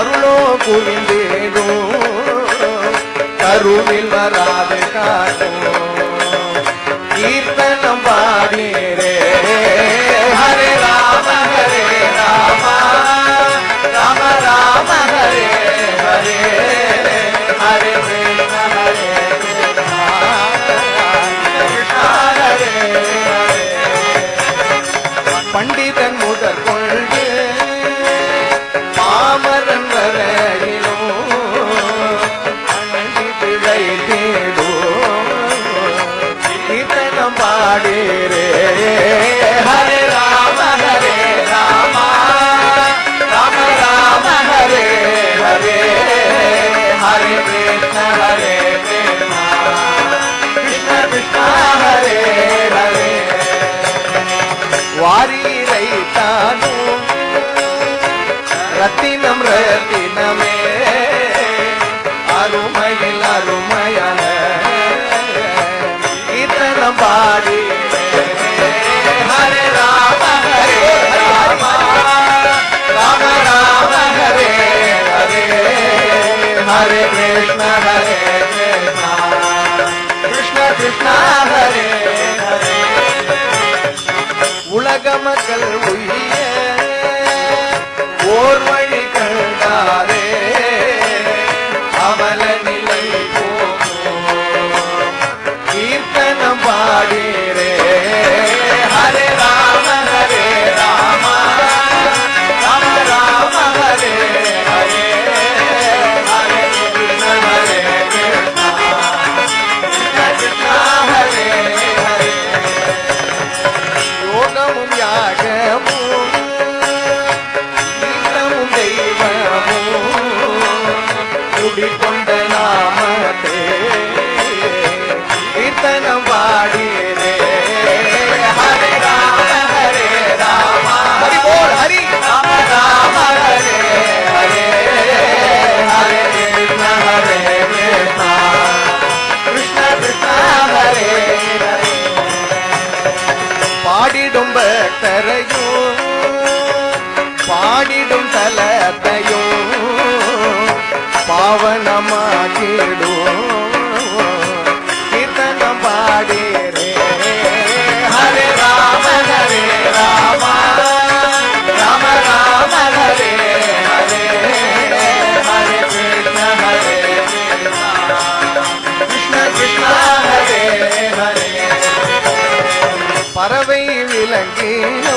அருளோ புரிந்தேனோ கருவில் வராது காட்டோ? கீர்த்தனம் பாடினேரே ராஜா ரத்தினம் ரத்தினமே. அருமையில் பக்தரையும் பாடிடும் தலை alguém